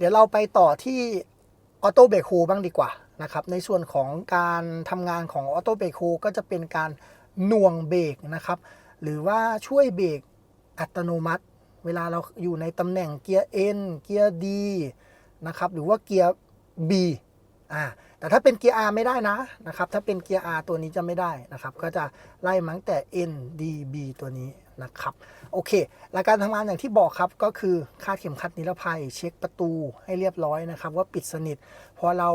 เดี๋ยวเราไปต่อที่ออโต้เบรกโฮบ้างดีกว่านะครับ ในส่วนของการทำงานของออโต้เบรกโฮก็จะเป็นการหน่วงเบรกนะครับ หรือว่าช่วยเบรกอัตโนมัติ เวลาเราอยู่ในตำแหน่งเกียร์ N เกียร์ D นะครับ หรือว่าเกียร์ B อ่าแต่ถ้าเป็นเกียร์ R ไม่ได้นะนะครับถ้าเป็นเกียร์ R ตัวนี้จะไม่ได้นะครับ ก็จะไล่มั้งแต่ N D B ตัวนี้นะครับโอเคหลักการทำงานอย่างที่บอกครับก็คือคาดเข็มขัดนิรภัย เช็คประตูให้เรียบร้อยนะครับว่าปิดสนิท พอเรา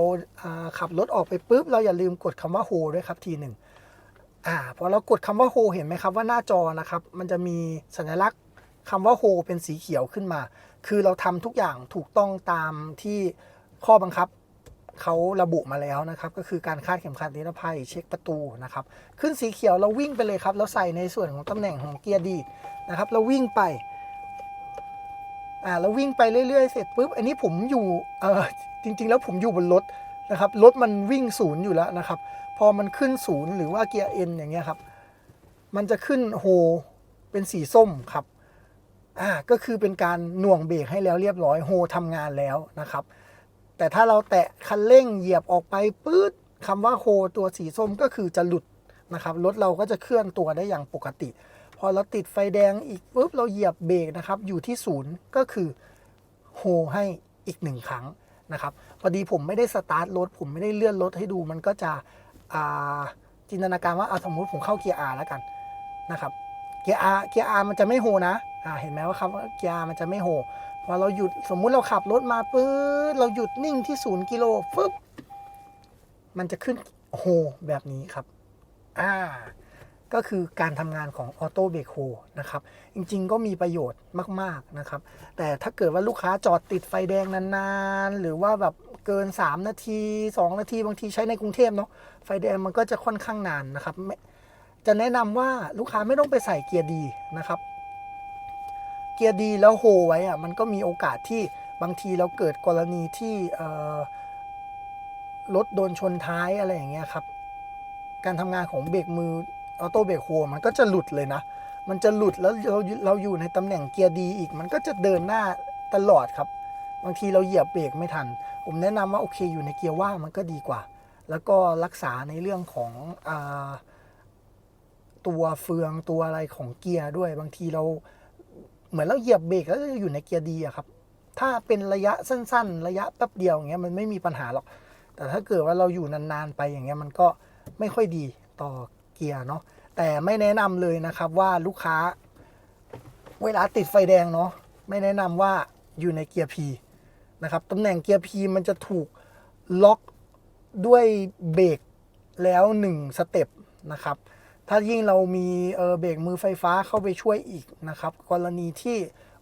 ขับรถออกไปปุ๊บ เราอย่าลืมกดคำว่าโฮด้วยครับทีหนึ่งอ่าพอเรากดคำว่าโฮเห็นไหมครับว่าหน้าจอนะครับมันจะมีสัญลักษณ์คำว่าโฮเป็นสีเขียวขึ้นมา คือเราทำทุกอย่างถูกต้องตามที่ข้อบังคับ เขาระบุมาแล้วนะครับ ก็คือการคาดเข็มขัดนิรภัยเช็คประตูนะครับ ขึ้นสีเขียวเราวิ่งไปเลยครับ แล้วใส่ในส่วนของตำแหน่งของเกียร์ดีนะครับ เราวิ่งไป อ่าเราวิ่งไปเรื่อยๆ เสร็จปุ๊บ อันนี้ผมอยู่ เออจริง ๆ แล้วผมอยู่บนรถนะครับ รถมันวิ่งศูนย์อยู่แล้วนะครับ พอมันขึ้นศูนย์หรือว่าเกียร์เอ็นอย่างเงี้ยครับ มันจะขึ้นโฮเป็นสีส้มครับ อ่า ก็คือเป็นการหน่วงเบรกให้แล้วเรียบร้อย โฮทำงานแล้วนะครับ แต่ถ้าเราแตะคันเร่งเหยียบออกไปปื๊ดคำว่าโฮตัวสีส้มก็คือจะหลุดนะครับรถเราก็จะเคลื่อนตัวได้อย่างปกติ พอเราติดไฟแดงอีกปุ๊บเราเหยียบเบรกนะครับ อยู่ที่ศูนย์ก็คือโฮให้อีกหนึ่งครั้งนะครับพอดีผมไม่ได้สตาร์ทรถผมไม่ได้เลื่อนรถให้ดูมันก็จะจินตนาการว่าเอาสมมติผมเข้าเกียร์ R แล้วกันนะครับเกียร์ R เกียร์ R มันจะไม่โฮนะ อ่าเห็นไหมว่าคำว่าเกียร์มันจะไม่โฮพอเราหยุดสมมุติเราขับรถมาปื๊ดเราหยุดนิ่งที่ศูนย์กิโลฟึบมันจะขึ้นโฮแบบนี้ครับ อ่า ก็คือการทำงานของออโต้เบรกโฮนะครับ จริงๆ ก็มีประโยชน์มากๆนะครับ แต่ถ้าเกิดว่าลูกค้าจอดติดไฟแดงนานๆ หรือว่าแบบเกิน 3 นาที 2 นาที บางทีใช้ในกรุงเทพเนาะ ไฟแดงมันก็จะค่อนข้างนานนะครับ จะแนะนำว่าลูกค้าไม่ต้องไปใส่เกียร์ดีนะครับ เกียร์ดีแล้วโฮไว้อะมันก็มีโอกาสที่บางทีเราเกิดกรณีที่รถโดนชนท้ายอะไรอย่างเงี้ยครับ การทำงานของเบรกมือออโต้เบรกโฮมันก็จะหลุดเลยนะ มันจะหลุดแล้วเราเราอยู่ในตำแหน่งเกียร์ดีอีก มันก็จะเดินหน้าตลอดครับ บางทีเราเหยียบเบรกไม่ทัน ผมแนะนำว่าโอเคอยู่ในเกียร์ว่างมันก็ดีกว่า แล้วก็รักษาในเรื่องของอตัวเฟืองตัวอะไรของเกียร์ด้วย บางทีเรา เหมือนเราเหยียบเบรกแล้วจะอยู่ในเกียร์ดีอะครับ ถ้าเป็นระยะสั้น ๆ ระยะแป๊บเดียวอย่างเงี้ยมันไม่มีปัญหาหรอก แต่ถ้าเกิดว่าเราอยู่นานๆไปอย่างเงี้ยมันก็ไม่ค่อยดีต่อเกียร์เนาะแต่ไม่แนะนำเลยนะครับว่าลูกค้า เวลาติดไฟแดงเนาะไม่แนะนำว่าอยู่ในเกียร์ P นะครับตำแหน่งเกียร์ P มันจะถูกล็อกด้วยเบรกแล้ว 1 สเต็ปนะครับ ถ้ายิ่งเรามีเเบรกมือไฟฟ้าเข้าไปช่วยอีกนะครับ กรณีที่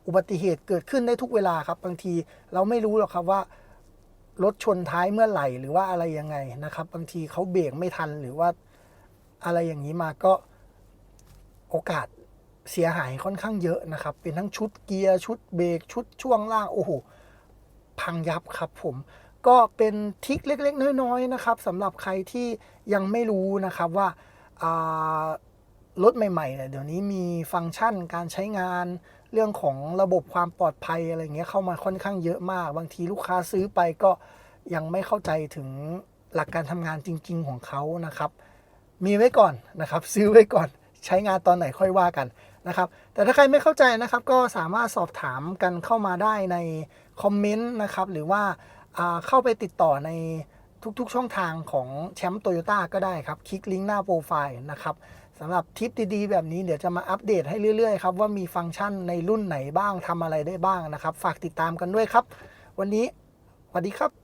อุบัติเหตุเกิดขึ้นได้ทุกเวลาครับ บางทีเราไม่รู้หรอกครับว่ารถชนท้ายเมื่อไหร่หรือว่าอะไรยังไงนะครับ บางทีเขาเบรกไม่ทันหรือว่าอะไรอย่างนี้มาก็โอกาสเสียหายค่อนข้างเยอะนะครับ เป็นทั้งชุดเกียร์ชุดเบรกชุดช่วงล่างโอ้โหพังยับครับผมก็เป็นทิคเล็ก ๆ น้อยๆนะครับสำหรับใครที่ยังไม่รู้นะครับว่า รถใหม่ๆเนี่ยเดี๋ยวนี้มีฟังก์ชันการใช้งานเรื่องของระบบความปลอดภัยอะไรเงี้ยเข้ามาค่อนข้างเยอะมาก บางทีลูกค้าซื้อไปก็ยังไม่เข้าใจถึงหลักการทำงานจริง ๆ ของเขานะครับ มีไว้ก่อนนะครับ ซื้อไว้ก่อนใช้งานตอนไหนค่อยว่ากันนะครับ แต่ถ้าใครไม่เข้าใจนะครับ ก็สามารถสอบถามกันเข้ามาได้ในคอมเมนต์นะครับ หรือว่าอ่าเข้าไปติดต่อใน ทุกๆ ช่องทางของแชมป์โตโยต้าก็ได้ครับ คลิกลิงก์หน้าโปรไฟล์นะครับสำหรับทิปดีๆ แบบนี้เดี๋ยวจะมาอัปเดตให้เรื่อยๆครับว่ามีฟังก์ชันในรุ่นไหนบ้างทำอะไรได้บ้างนะครับ ฝากติดตามกันด้วยครับ วันนี้สวัสดีครับ